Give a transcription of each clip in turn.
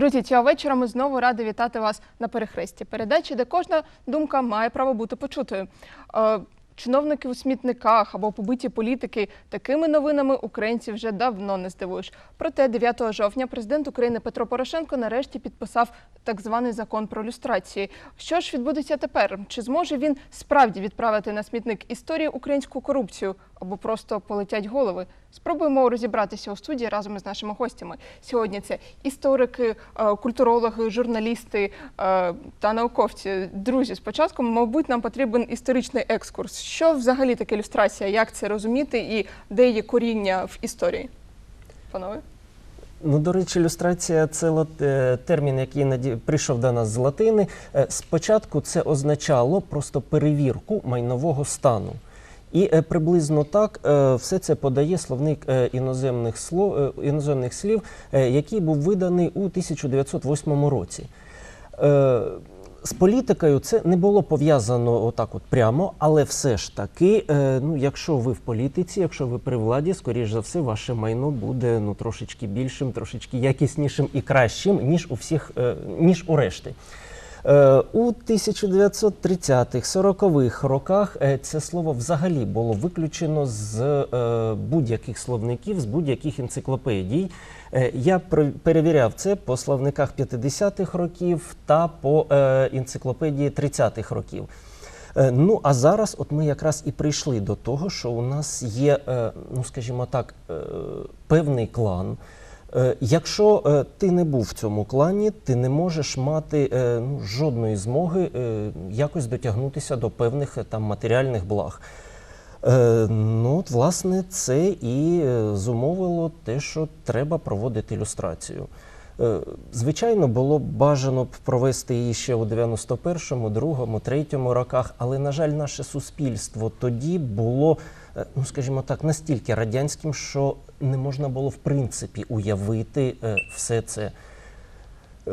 Друзі, цього вечора ми знову раді вітати вас на перехресті. Передачі, де кожна думка має право бути почутою. Е, Чиновники у смітниках або побиті політики такими новинами українців вже давно не здивуєш. Проте 9 жовтня президент України Петро Порошенко нарешті підписав так званий закон про люстрації. Що ж відбудеться тепер? Чи зможе він справді відправити на смітник історії українську корупцію або просто полетять голови? Спробуємо розібратися у студії разом із нашими гостями. Сьогодні це історики, е, культурологи, журналісти е, та науковці. Друзі, спочатку, мабуть, нам потрібен історичний екскурс. Що взагалі таке ілюстрація? Як це розуміти і де є коріння в історії? Панове? Ну, до речі, ілюстрація це е, термін, який прийшов до нас з латини. Спочатку це означало просто перевірку майнового стану. І е, приблизно так е, все це подає словник е, іноземних слов, іноземних слів, який був виданий у 1908 році. З політикою це не було пов'язано отак от прямо, але все ж таки, ну, якщо ви в політиці, якщо ви при владі, скоріш за все, ваше майно буде ну, трошечки більшим, трошечки якіснішим і кращим, ніж у всіх, ніж у решти. Е, У 1930-х, 40-х роках е, це слово взагалі було виключено з е, будь-яких словників, з будь-яких енциклопедій. Я пер- перевіряв це по словниках 50-х років та по енциклопедії 30-х років. Ну а зараз, от ми якраз і прийшли до того, що у нас є, ну скажімо так, певний клан. Е, Якщо е, ти не був в цьому клані, ти не можеш мати е, ну, жодної змоги якось дотягнутися до певних там матеріальних благ. Ну, от, власне, це і зумовило те, що треба проводити ілюстрацію. Звичайно, було б бажано б провести її ще у 91-му, 2-му, 3-му роках, але, на жаль, наше суспільство тоді було, ну скажімо так, настільки радянським, що не можна було в принципі уявити е, все це. Е,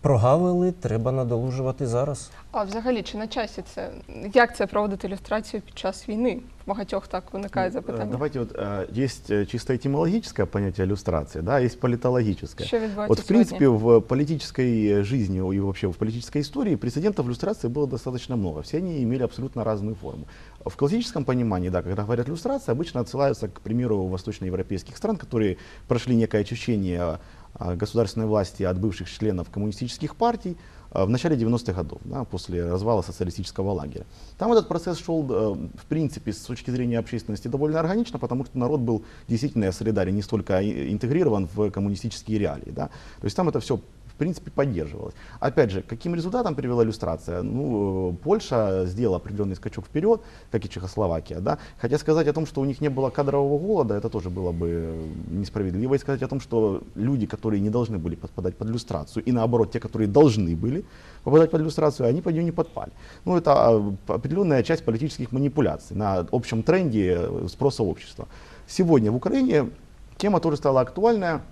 Прогавили, треба надолужувати зараз. А взагалі, чи на часі це? Як це проводити ілюстрацію під час війни? В багатьох так виникає Э, запитання. Давайте вот э, есть э, чисто этимологическое понятие иллюстрация, да, есть политологическое. Що відбувається Вот в сьогодні? принципе в политической жизни и вообще в политической истории прецедентов иллюстрации было достаточно много. Все они имели абсолютно разную форму. В классическом понимании, да, когда говорят иллюстрация, обычно отсылаются, к примеру, восточноевропейских стран, которые прошли некое очищение а, государственной власти от бывших членов коммунистических партий а, в начале 90-х годов, да, после развала социалистического лагеря. Там этот процесс шел, э, в принципе, с точки зрения общественности довольно органично, потому что народ был действительно солидарен, не столько интегрирован в коммунистические реалии. Да. То есть там это все принципе, поддерживалось. Опять же, каким результатам привела иллюстрация? Ну, э, Польша сделала определенный скачок вперед, как и Чехословакия, да. Хотя сказать о том, что у них не было кадрового голода, это тоже было бы несправедливо. И сказать о том, что люди, которые не должны были подпадать под иллюстрацию, и наоборот, те, которые должны были попадать под иллюстрацию, они под нее не подпали. Ну, это а, определенная часть политических манипуляций на общем тренде э, спроса общества. Сегодня в Украине тема тоже стала актуальная.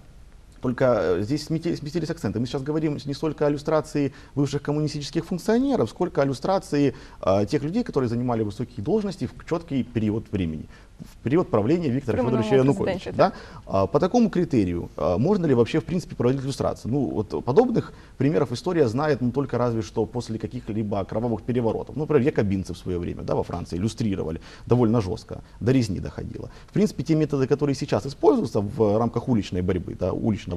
Только э, здесь сместились акценты. Мы сейчас говорим не столько о иллюстрации бывших коммунистических функционеров, сколько о иллюстрации э, тех людей, которые занимали высокие должности в четкий период времени. В период правления Виктора При Федоровича Януковича. Да? А, По такому критерию а, можно ли вообще в принципе проводить иллюстрацию? Ну, вот подобных примеров история знает ну, только разве что после каких-либо кровавых переворотов. Ну, например, якобинцы в свое время да, во Франции иллюстрировали довольно жестко, до резни доходило. В принципе, те методы, которые сейчас используются в рамках уличной борьбы, да, уличного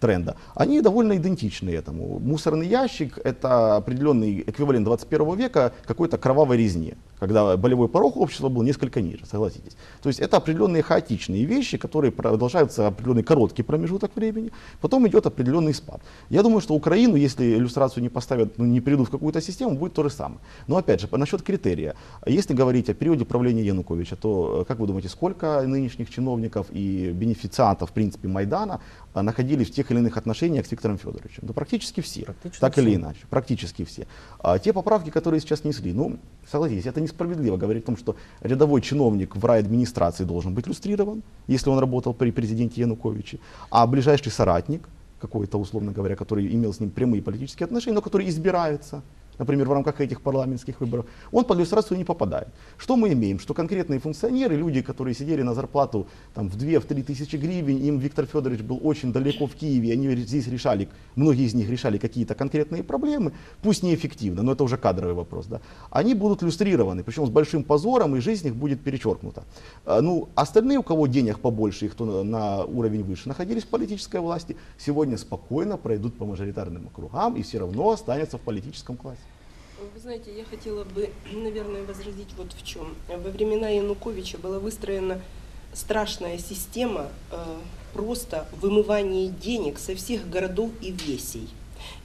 тренда, они довольно идентичны этому. Мусорный ящик – это определенный эквивалент 21 века какой-то кровавой резни, когда болевой порог общества был несколько ниже, согласитесь. То есть это определенные хаотичные вещи, которые продолжаются определенный короткий промежуток времени, потом идет определенный спад. Я думаю, что Украину, если иллюстрацию не поставят, ну, не придут в какую-то систему, будет то же самое. Но опять же, по- насчет критерия. Если говорить о периоде правления Януковича, то, э, как вы думаете, сколько нынешних чиновников и бенефициантов, в принципе, Майдана находились в тех или иных отношениях с Виктором Федоровичем? Да практически все, Практически так или все. иначе, практически все. А те поправки, которые сейчас несли, ну, согласитесь, это несправедливо говорить о том, что рядовой чиновник в райадминистрации должен быть иллюстрирован, если он работал при президенте Януковиче, а ближайший соратник, какой-то, условно говоря, который имел с ним прямые политические отношения, но который избирается, например, в рамках этих парламентских выборов, он под иллюстрацию не попадает. Что мы имеем? Что конкретные функционеры, люди, которые сидели на зарплату там, в 2-3 тысячи гривен, им Виктор Федорович был очень далеко в Киеве, они здесь решали, многие из них решали какие-то конкретные проблемы, пусть неэффективно, но это уже кадровый вопрос, да, они будут иллюстрированы, причем с большим позором, и жизнь их будет перечеркнута. А, Ну, остальные, у кого денег побольше, и кто на, уровень выше, находились в политической власти, сегодня спокойно пройдут по мажоритарным округам и все равно останутся в политическом классе. Вы знаете, я хотела бы, наверное, возразить вот в чем. Во времена Януковича была выстроена страшная система э, просто вымывания денег со всех городов и весей.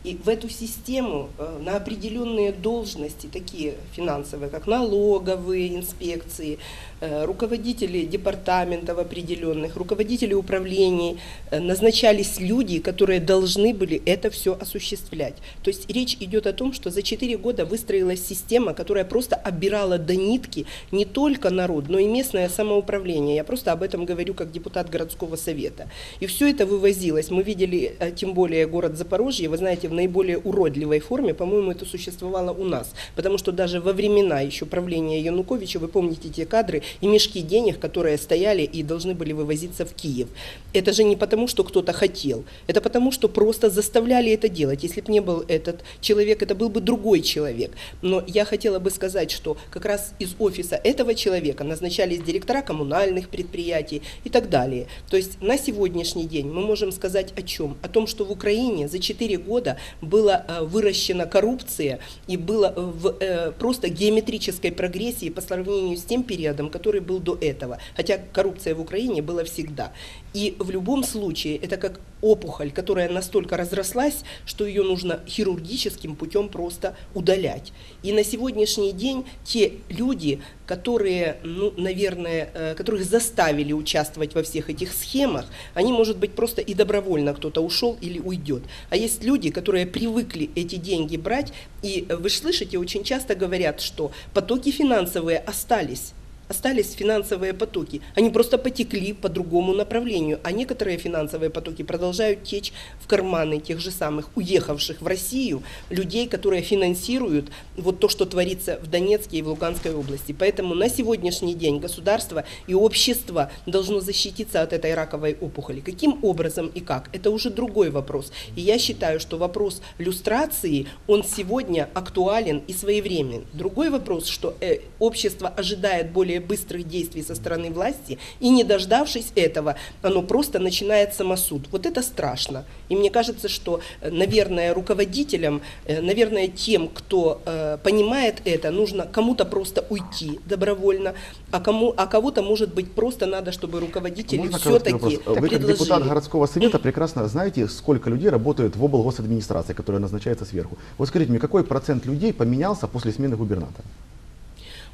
И в эту систему э, на определенные должности, такие финансовые, как налоговые инспекции, э, руководители департаментов определенных, руководители управлений, э, назначались люди, которые должны были это все осуществлять. То есть речь идет о том, что за 4 года выстроилась система, которая просто оббирала до нитки не только народ, но и местное самоуправление. Я просто об этом говорю как депутат городского совета. И все это вывозилось. Мы видели, тем более город Запорожье, вы знаете, в наиболее уродливой форме, по-моему, это существовало у нас. Потому что даже во времена еще правления Януковича, вы помните те кадры и мешки денег, которые стояли и должны были вывозиться в Киев. Это же не потому, что кто-то хотел, это потому, что просто заставляли это делать. Если бы не был этот человек, это был бы другой человек. Но я хотела бы сказать, что как раз из офиса этого человека назначались директора коммунальных предприятий и так далее. То есть на сегодняшний день мы можем сказать о чем? О том, что в Украине за 4 года была э, выращена коррупция и было э, в э, просто геометрической прогрессии по сравнению с тем периодом, который был до этого. Хотя коррупция в Украине была всегда. И в любом случае это как опухоль, которая настолько разрослась, что ее нужно хирургическим путем просто удалять. И на сегодняшний день те люди, которые, ну, наверное, э, которых заставили участвовать во всех этих схемах, они, может быть, просто и добровольно кто-то ушел или уйдет. А есть люди, которые привыкли эти деньги брать, и э, вы же слышите, очень часто говорят, что потоки финансовые остались. Остались финансовые потоки. Они просто потекли по другому направлению. А некоторые финансовые потоки продолжают течь в карманы тех же самых уехавших в Россию людей, которые финансируют вот то, что творится в Донецкой и в Луганской области. Поэтому на сегодняшний день государство и общество должно защититься от этой раковой опухоли. Каким образом и как? Это уже другой вопрос. И я считаю, что вопрос люстрации, он сегодня актуален и своевременен. Другой вопрос, что э, общество ожидает более быстрых действий со стороны власти, и не дождавшись этого, оно просто начинает самосуд. Вот это страшно. И мне кажется, что, э, наверное, руководителям, э, наверное, тем, кто э, понимает это, нужно кому-то просто уйти добровольно, а, кому, а кого-то, может быть, просто надо, чтобы руководители все-таки? Вы как депутат городского совета прекрасно знаете, сколько людей работает в облгосадминистрации, которая назначается сверху. Вот скажите мне, какой процент людей поменялся после смены губернатора?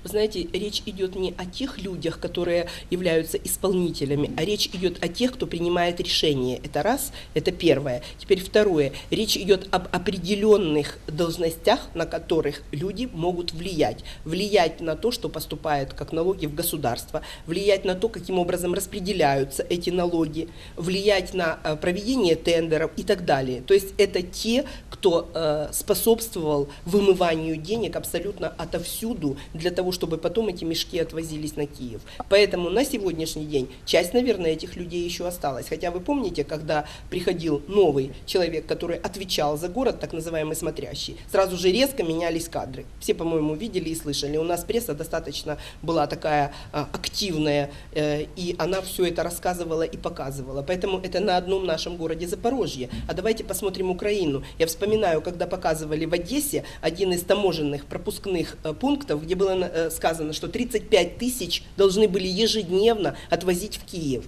Вы знаете, речь идет не о тех людях, которые являются исполнителями, а речь идет о тех, кто принимает решения. Это раз, это первое. Теперь второе. Речь идет об определенных должностях, на которых люди могут влиять. Влиять на то, что поступает как налоги в государство, влиять на то, каким образом распределяются эти налоги, влиять на э, проведение тендеров и так далее. То есть это те, кто э, способствовал вымыванию денег абсолютно отовсюду для того, чтобы потом эти мешки отвозились на Киев. Поэтому на сегодняшний день часть, наверное, этих людей еще осталась. Хотя вы помните, когда приходил новый человек, который отвечал за город, так называемый смотрящий, сразу же резко менялись кадры. Все, по-моему, видели и слышали. У нас пресса достаточно была такая а, активная, э, и она все это рассказывала и показывала. Поэтому это на одном нашем городе Запорожье. А давайте посмотрим Украину. Я вспоминаю, когда показывали в Одессе один из таможенных пропускных э, пунктов, где было э, сказано, что 35 тысяч должны были ежедневно отвозить в Киев.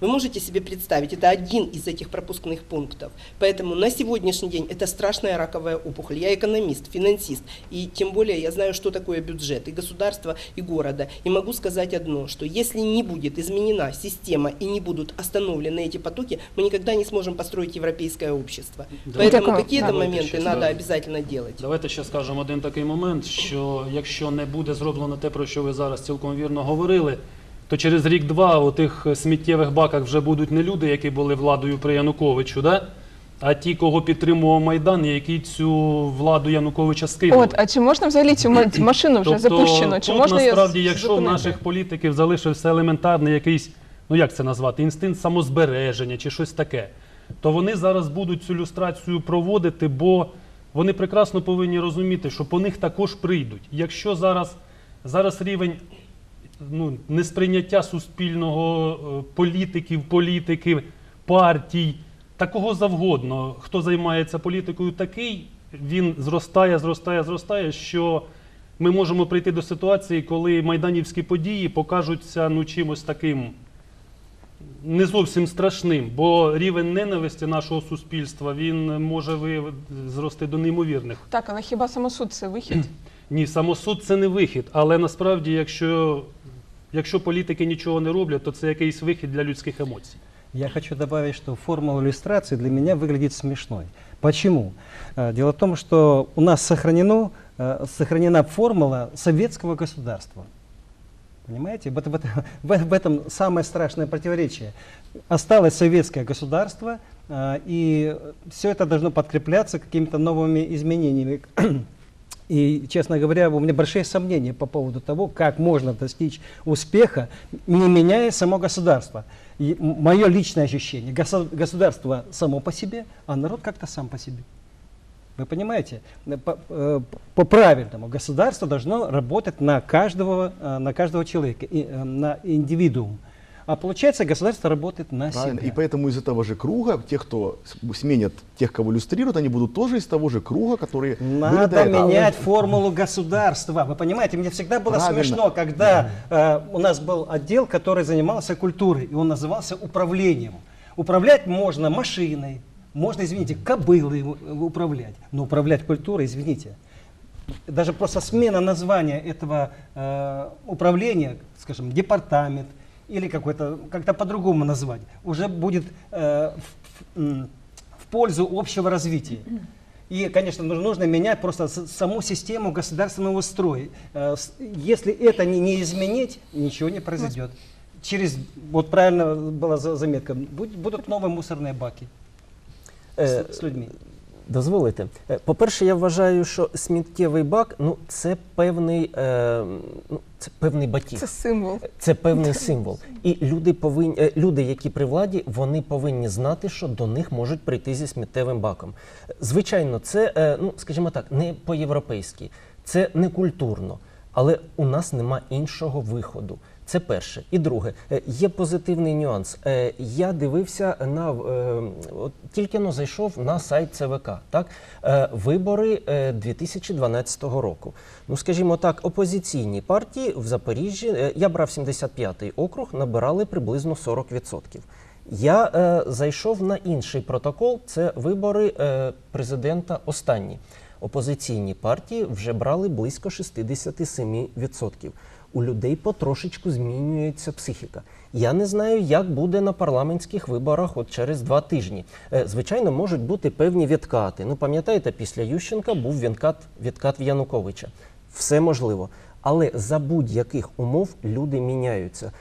Вы можете себе представить, это один из этих пропускных пунктов. Поэтому на сегодняшний день это страшная раковая опухоль. Я экономист, финансист, и тем более я знаю, что такое бюджет и государства, и города. И могу сказать одно, что если не будет изменена система и не будут остановлены эти потоки, мы никогда не сможем построить европейское общество. Да. Поэтому Дякую. какие-то Давайте моменты ще надо сюди. обязательно делать. Давайте ще скажемо один такий момент, що якщо не буде зроблено те, про що ви зараз цілком вірно говорили, то через рік-два у тих сміттєвих баках вже будуть не люди, які були владою при Януковичу, да? а ті, кого підтримував Майдан, які цю владу Януковича скинули. От, а чи можна взагалі цю машину вже Тобто, запущено? Чи тут можна її насправді, якщо в наших політиків залишився елементарний якийсь, ну як це назвати, інстинкт самозбереження чи щось таке, то вони зараз будуть цю люстрацію проводити, бо вони прекрасно повинні розуміти, що по них також прийдуть. Якщо зараз, зараз рівень ну, несприйняття суспільного е, політиків, політики, партій, такого завгодно, хто займається політикою, такий, він зростає, зростає, зростає, що ми можемо прийти до ситуації, коли майданівські події покажуться ну, чимось таким не зовсім страшним, бо рівень ненависті нашого суспільства він може зрости до неймовірних. Так, але хіба самосуд це вихід? Ні, самосуд це не вихід, але насправді, якщо, якщо політики нічого не роблять, то це якийсь вихід для людських емоцій. Я хочу добавить, что формула иллюстрации для меня выглядит смешной. Почему? Э, Дело в том, что у нас сохранено, э, сохранена формула советского государства. Понимаете? Вот в, это- в- в этом самое страшное противоречие. Осталось советское государство, э, и все это должно подкрепляться какими-то новыми изменениями. И, честно говоря, у меня большие сомнения по поводу того, как можно достичь успеха, не меняя само государство. мое личное ощущение, государство само по себе, а народ как-то сам по себе. Вы понимаете? Э, По, э, по правильному государство должно работать на каждого, э, на каждого человека, и, э, на индивидуум. А получается, государство работает на Правильно. себя. И поэтому из этого же круга, те, кто сменят тех, кого иллюстрируют, они будут тоже из того же круга, которые Надо этого. менять формулу государства. Вы понимаете, мне всегда было Правильно. смешно, когда э, у нас был отдел, который занимался культурой, и он назывался управлением. Управлять можно машиной, можно, извините, кобылой у- управлять, но управлять культурой, извините. Даже просто смена названия этого э, управления, скажем, департамент или какой-то, как-то по-другому назвать, уже будет э, в, в- пользу общего развития. И, конечно, нужно, менять просто саму систему государственного строя. Э, Если это не, не изменить, ничего не произойдет. Через, вот правильно была за- заметка, буд- будут новые мусорные баки Е, с, с людьми. Дозволите. По-перше, я вважаю, що сміттєвий бак ну, це певний, е, ну, це певний батіг. Це символ. Це певний символ. І люди повинні, е, люди, які при владі, вони повинні знати, що до них можуть прийти зі сміттєвим баком. Звичайно, це, е, ну скажімо так, не по-європейськи, це не культурно, але у нас нема іншого виходу. Це перше. І друге, е, є позитивний нюанс. Е, Я дивився на е, от тільки но зайшов на сайт ЦВК. Так вибори е, 2012 року. Ну, скажімо так, опозиційні партії в Запоріжжі. Я брав 75-й округ, набирали приблизно 40%. Я е, зайшов на інший протокол. Це вибори е, президента останні. Опозиційні партії вже брали близько 67%. У людей потрошечку змінюється психіка. Я не знаю, як буде на парламентських виборах от через два тижні. Е, Звичайно, можуть бути певні відкати. Ну, пам'ятаєте, після Ющенка був відкат, відкат в Януковича. Все можливо. Але за будь-яких умов люди міняються.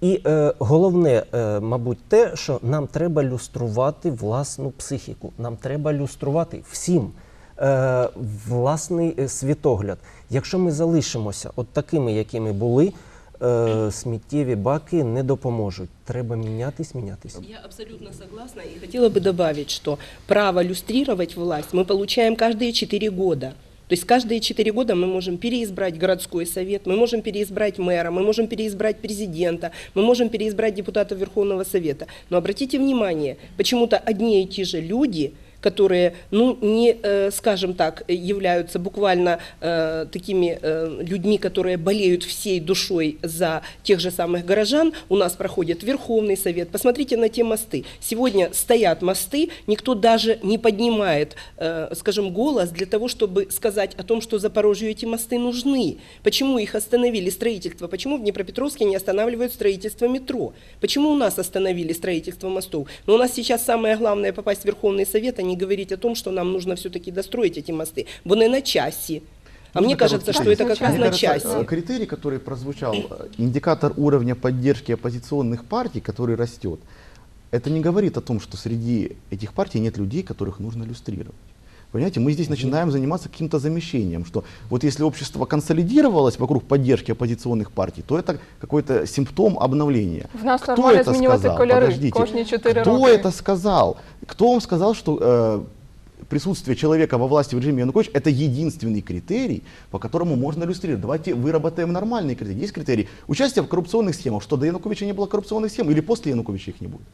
І е, головне, е, мабуть, те, що нам треба люструвати власну психіку. Нам треба люструвати всім е, власний е, світогляд. Якщо ми залишимося от такими, якими були, е, сміттєві баки не допоможуть. Треба мінятись, мінятись. Я абсолютно согласна и хотела бы добавить, что право люстрировать власть мы получаем каждые 4 года. То есть каждые 4 года мы можем переизбрать городской совет, мы можем переизбрать мэра, мы можем переизбрать президента, мы можем переизбрать депутатов Верховного Совета. Но обратите внимание, почему-то одни и те же люди которые, ну, не, э, скажем так, являются буквально э, такими э, людьми, которые болеют всей душой за тех же самых горожан, у нас проходит Верховный Совет. Посмотрите на те мосты. Сегодня стоят мосты, никто даже не поднимает, скажем, голос для того, чтобы сказать о том, что Запорожью эти мосты нужны. Почему их остановили строительство? Почему в Днепропетровске не останавливают строительство метро? Почему у нас остановили строительство мостов? Но у нас сейчас самое главное попасть в Верховный Совет, а не говорить о том, что нам нужно все-таки достроить эти мосты. Бо не на часе. А мне это кажется, что это как раз Мне на часе. э, Критерий, который прозвучал, э, индикатор уровня поддержки оппозиционных партий, который растет. это не говорит о том, что среди этих партий нет людей, которых нужно иллюстрировать. Понимаете, мы здесь начинаем заниматься каким-то замещением, что вот если общество консолидировалось вокруг поддержки оппозиционных партий, то это какой-то симптом обновления. В нас Кто это сказал? кольори Подождите. кожні 4 Кто роки. это сказал? Кто вам сказал, что э, присутствие человека во власти в режиме Януковича это единственный критерий, по которому можно иллюстрировать? Давайте выработаем нормальные критерии. Есть критерий участия в коррупционных схемах, что до Януковича не было коррупционных схем или после Януковича их не будет?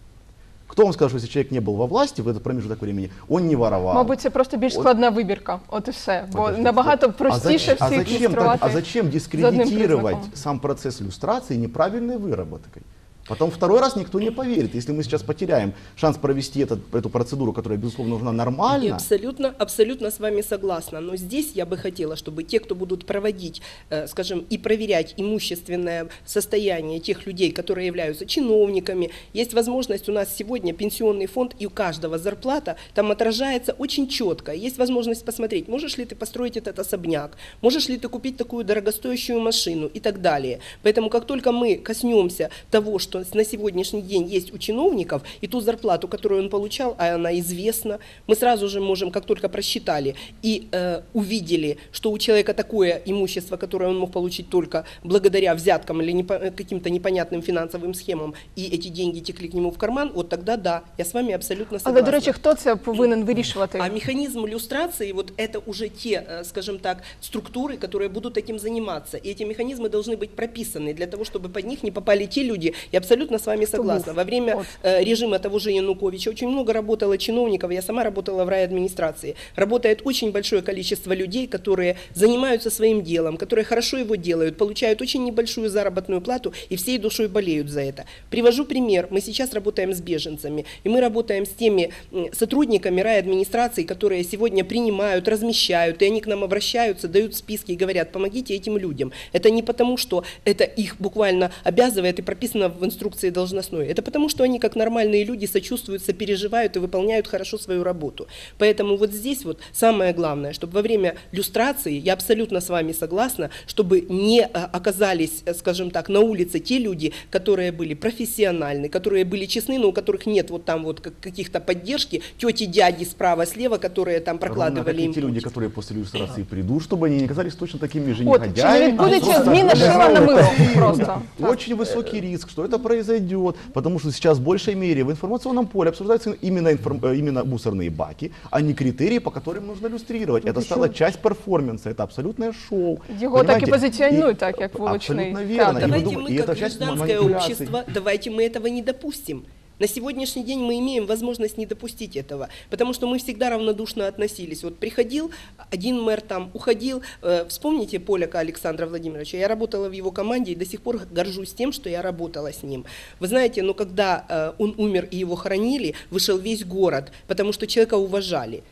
Кто вам сказал, что если человек не был во власти в этот промежуток времени, он не воровал? Мабуть, це просто більш От- складна вибірка. От і все. Бо Подождите. набагато А простіше зач- а всіх зачем, так- ілюструвати. а зачем одним дискредитировать признаком. сам процесс иллюстрации неправильной выработкой? Потом второй раз никто не поверит. Если мы сейчас потеряем шанс провести этот, эту процедуру, которая, безусловно, нужна И нормально, абсолютно, абсолютно с вами согласна. Но здесь я бы хотела, чтобы те, кто будут проводить, э, скажем, и проверять имущественное состояние тех людей, которые являются чиновниками, есть возможность у нас сегодня пенсионный фонд, и у каждого зарплата там отражается очень четко. Есть возможность посмотреть, можешь ли ты построить этот особняк, можешь ли ты купить такую дорогостоящую машину и так далее. Поэтому как только мы коснемся того, что на сегодняшний день есть у чиновников, и ту зарплату, которую он получал, а она известна, мы сразу же можем, как только просчитали и э, увидели, что у человека такое имущество, которое он мог получить только благодаря взяткам или непо- э, каким-то непонятным финансовым схемам, и эти деньги текли к нему в карман, вот тогда да, я с вами абсолютно согласна. Але, до речі, хто це повинен вирішувати? А механизм иллюстрации, вот это уже те, э, скажем так, структуры, которые будут этим заниматься. И эти механизмы должны быть прописаны для того, чтобы под них не попали те люди. Я абсолютно с вами согласна. Во время э, режима того же Януковича очень много работало чиновников, я сама работала в райадминистрации. Работает очень большое количество людей, которые занимаются своим делом, которые хорошо его делают, получают очень небольшую заработную плату и всей душой болеют за это. Привожу пример. Мы сейчас работаем с беженцами, и мы работаем с теми сотрудниками райадминистрации, которые сегодня принимают, размещают, и они к нам обращаются, дают списки и говорят, помогите этим людям. Это не потому, что это их буквально обязывает и прописано в инструкции должностной. Это потому, что они как нормальные люди сочувствуют, сопереживают и выполняют хорошо свою работу. Поэтому вот здесь вот самое главное, чтобы во время люстрации, я абсолютно с вами согласна, чтобы не а, оказались, э, скажем так, на улице те люди, которые были профессиональны, которые были честны, но у которых нет вот там вот как- каких-то поддержки, тети, дяди справа, слева, которые там ровно прокладывали и им те люди, которые после иллюстрации придут, чтобы они не казались точно такими же От, чи не негодяями. відбудеться просто зміна шила на мило просто? Очень высокий риск, что это произойдет, потому что сейчас в большей мере в информационном поле обсуждаются именно, информ- э, именно мусорные баки, а не критерии, по которым нужно иллюстрировать. Это стало часть перформанса, это абсолютное шоу. Його так і Понимаете? позиціонують, И- так, як вуличний Абсолютно верно. И вы Давайте дум- мы, и как это часть гражданское общество, давайте мы этого не допустим. На сегодняшний день мы имеем возможность не допустить этого, потому что мы всегда равнодушно относились. Вот приходил один мэр там, уходил. Э, Вспомните Поляка Александра Владимировича. Я работала в его команде и до сих пор горжусь тем, что я работала с ним. Вы знаете, но когда э, он умер и его хоронили, вышел весь город, потому что человека уважали.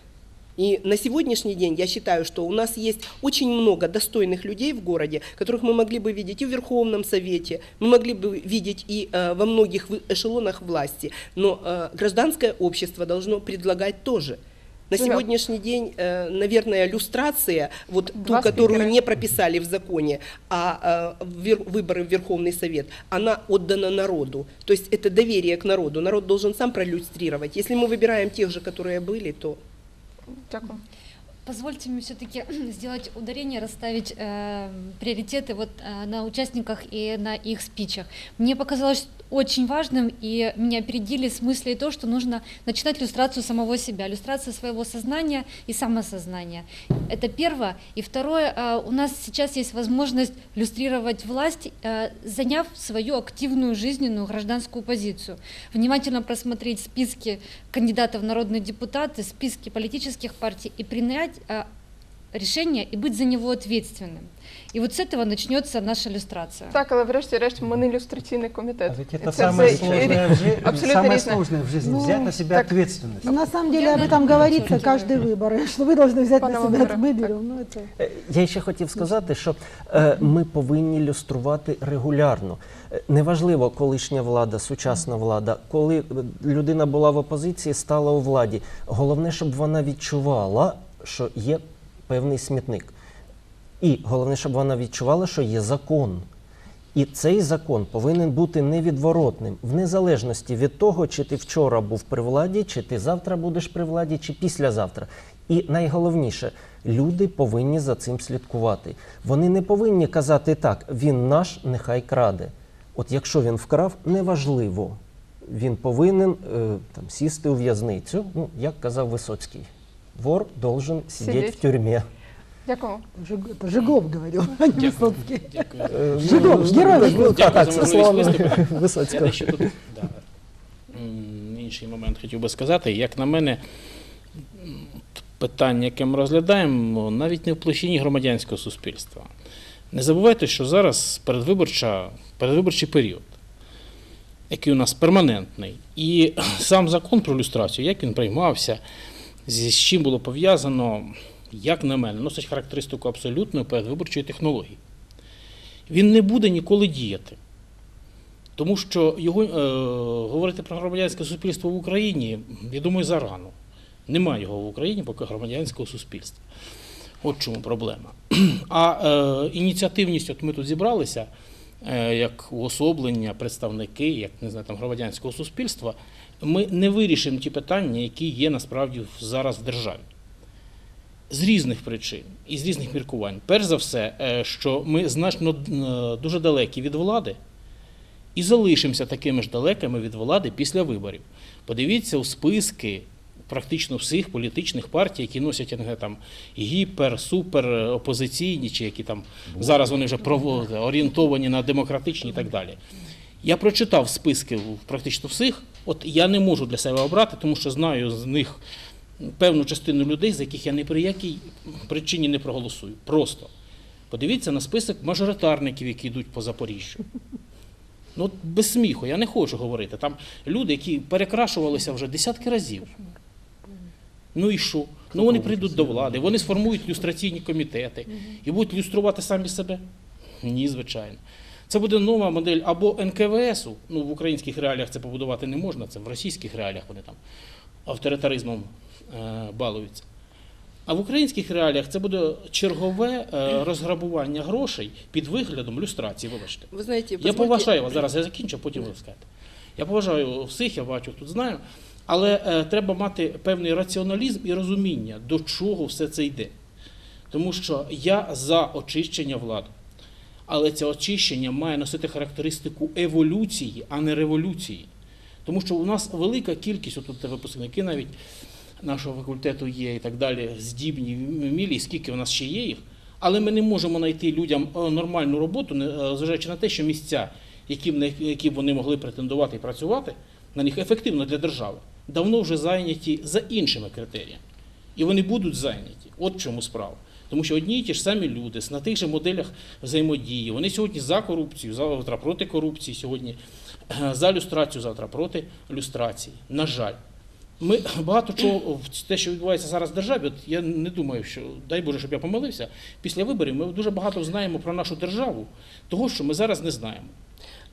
И на сегодняшний день я считаю, что у нас есть очень много достойных людей в городе, которых мы могли бы видеть и в Верховном Совете, мы могли бы видеть и э, во многих эшелонах власти, но э, гражданское общество должно предлагать тоже. На сегодняшний день, э, наверное, люстрация, вот Два ту, которую спикера. не прописали в законе, а э, выборы в Верховный Совет, она отдана народу. То есть это доверие к народу. Народ должен сам пролюстрировать. Если мы выбираем тех же, которые были, то Дякую. Позвольте мне все-таки сделать ударение, расставить э, приоритеты вот э, на участниках и на их спичах. Мне показалось очень важным, и меня опередили в смысле то, что нужно начинать иллюстрацию самого себя, иллюстрацию своего сознания и самосознания. Это первое. И второе, э, у нас сейчас есть возможность иллюстрировать власть, э, заняв свою активную жизненную гражданскую позицию. Внимательно просмотреть списки кандидатов в народные депутаты, списки политических партий и принять э, решение и быть за него ответственным. И вот с этого начнется наша иллюстрация. Так, але врешті-решт ми не ілюстраційний комітет. А ведь І это це самое все сложное, в жи- абсолютно самое різне. сложное в жизни, Ну, взять на себя так. ответственность. Ну, на самом деле об этом говорится каждый выбор, что вы должны взять Пане на себя Володимире, мы так. берем. Ну, это... Е, Я ще хотів сказати, що е, ми повинні люструвати регулярно. Е, Неважливо, колишня влада, сучасна влада, коли е, людина була в опозиції, стала у владі. Головне, щоб вона відчувала, що є певний смітник. І головне, щоб вона відчувала, що є закон. І цей закон повинен бути невідворотним, в незалежності від того, чи ти вчора був при владі, чи ти завтра будеш при владі, чи післязавтра. І найголовніше, люди повинні за цим слідкувати. Вони не повинні казати так, він наш, нехай краде. От якщо він вкрав, неважливо. Він повинен е, там, сісти у в'язницю, ну, як казав Висоцький. Вор должен сидіти Сидіть. в тюрмі. Дякую. Это Жиглов говорил, а не Высоцкий. Дякую. Е, Жиглов, ну, герой ну, Жиглов. Так, так, це слава можливість. Я Висоцького. тут да, інший момент хотів би сказати. Як на мене, питання, яке ми розглядаємо, навіть не в площині громадянського суспільства. Не забувайте, що зараз передвиборча, передвиборчий період, який у нас перманентний, і сам закон про люстрацію, як він приймався, з чим було пов'язано, як на мене, носить характеристику абсолютної передвиборчої технології. Він не буде ніколи діяти. Тому що його, е, говорити про громадянське суспільство в Україні, я думаю, зарано. Немає його в Україні поки громадянського суспільства. От чому проблема. А е, ініціативність, от ми тут зібралися, е, як уособлення, представники, як не знаю, там, громадянського суспільства, ми не вирішимо ті питання, які є насправді зараз в державі. З різних причин і з різних міркувань. Перш за все, е, що ми значно е, дуже далекі від влади і залишимося такими ж далекими від влади після виборів. Подивіться у списки практично всіх політичних партій, які носять там гіпер, супер опозиційні, чи які там зараз вони вже орієнтовані на демократичні і так далі. Я прочитав списки практично всіх. От я не можу для себе обрати, тому що знаю з них певну частину людей, за яких я ні при якій причині не проголосую. Просто подивіться на список мажоритарників, які йдуть по Запоріжжю. Ну, от без сміху, я не хочу говорити. Там люди, які перекрашувалися вже десятки разів. Ну і що? Ну вони прийдуть до влади, вони сформують люстраційні комітети і будуть люструвати самі себе? Ні, звичайно. Це буде нова модель або НКВСу, ну в українських реаліях це побудувати не можна, це в російських реаліях вони там авторитаризмом е, балуються. А в українських реаліях це буде чергове е, розграбування грошей під виглядом люстрації, вибачте. Вы знаете, Я поважаю вас зараз, я закінчу, потім ви скажете. Я поважаю всіх, я бачу, тут знаю, але е, треба мати певний раціоналізм і розуміння, до чого все це йде. Тому що я за очищення влади. Але це очищення має носити характеристику еволюції, а не революції. Тому що у нас велика кількість, тут випускники навіть нашого факультету є і так далі, здібні, вмілі, скільки у нас ще є їх. Але ми не можемо знайти людям е, нормальну роботу, е, зважаючи на те, що місця, які б вони могли претендувати і працювати, на них ефективно для держави, давно вже зайняті за іншими критеріями. І вони будуть зайняті. От в чому справа. Тому що одні і ті ж самі люди на тих же моделях взаємодії. Вони сьогодні за корупцію, завтра проти корупції, сьогодні за люстрацію, завтра проти люстрації. На жаль. Ми багато чого те, що відбувається зараз в державі, от я не думаю, що дай Боже, щоб я помилився. Після виборів ми дуже багато знаємо про нашу державу, того, що ми зараз не знаємо.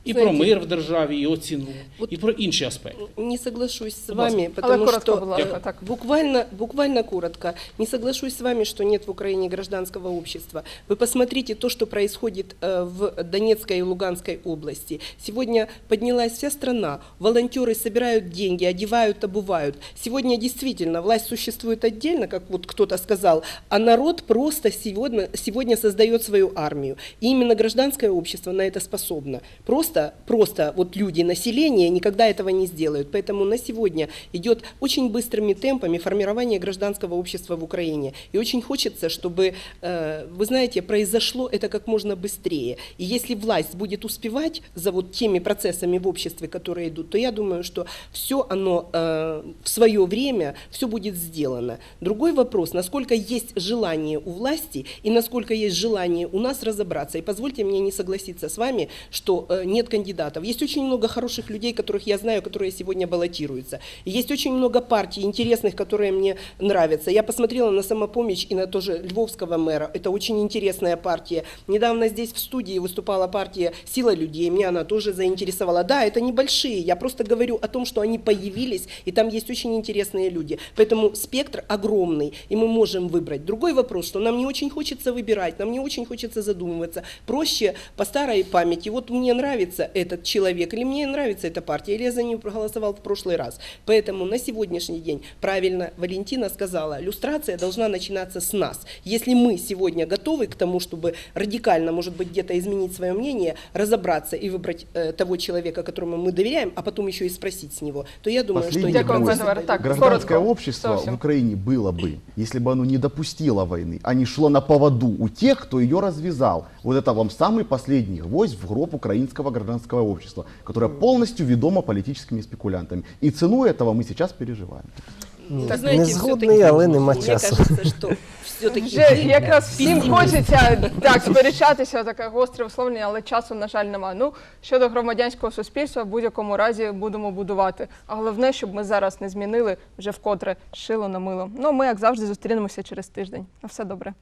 І про Знаєте, мир в державі, і от ціну, от- і про інші аспекти. Не соглашусь с Будь ласка. вами, Але потому коротко, что будь ласка, э, так. буквально, буквально коротко. Не соглашусь с вами, что нет в Украине гражданского общества. Вы посмотрите то, что происходит э, в Донецкой и Луганской области. Сегодня поднялась вся страна. Волонтеры собирают деньги, одевают, обувают. Сегодня действительно власть существует отдельно, как вот кто-то сказал, а народ просто сегодня, сегодня создает свою армию. И именно гражданское общество на это способно. Просто, просто вот люди, население никогда этого не сделают. Поэтому на сегодня идет очень быстрыми темпами формирование гражданского общества в Украине. И очень хочется, чтобы, э, вы знаете, произошло это как можно быстрее. И если власть будет успевать за вот теми процессами в обществе, которые идут, то я думаю, что все оно э, в свое время, все будет сделано. Другой вопрос, насколько есть желание у власти и насколько есть желание у нас разобраться. И позвольте мне не согласиться с вами, что э, нет кандидатов. Есть очень много хороших людей, которых я знаю, которые сегодня баллотируются. Есть очень много партий интересных, которые мне нравятся. Я посмотрела на самопомощь и на тоже Львовского мэра. Это очень интересная партия. Недавно здесь в студии выступала партия «Сила людей». Меня она тоже заинтересовала. Да, это небольшие. Я просто говорю о том, что они появились, и там есть очень интересные люди. Поэтому спектр огромный, и мы можем выбрать. Другой вопрос, что нам не очень хочется выбирать, нам не очень хочется задумываться. Проще по старой памяти. Вот мне нравится этот человек, или мне нравится эта партия, или я за нее проголосовал в прошлый раз. Поэтому на сегодняшний день, правильно Валентина сказала, люстрация должна начинаться с нас. Если мы сегодня готовы к тому, чтобы радикально, может быть, где-то изменить свое мнение, разобраться и выбрать э, того человека, которому мы доверяем, а потом еще и спросить с него, то я думаю, Последний что Дякую, вопрос. пане. Так, Гражданское коротко. общество Зовсім. в Украине было бы, если бы оно не допустило войны, а не шло на поводу у тех, кто ее развязал. Вот это вам самый последний гвоздь в гроб украинского гражданского общества, которое полностью ведомо политическими спекулянтами. И цену этого мы сейчас переживаем. Вы Так, знаете, не згодний, всё-таки, але нема мне часу. кажется, что все-таки Вже якраз всім хочеться так сперечатися, таке гостре висловлення, але часу, на жаль, нема. Ну щодо громадянського суспільства, в будь-якому разі будемо будувати. А головне, щоб ми зараз не змінили вже вкотре шило на мило. Ну ми, як завжди, зустрінемося через тиждень. На все добре.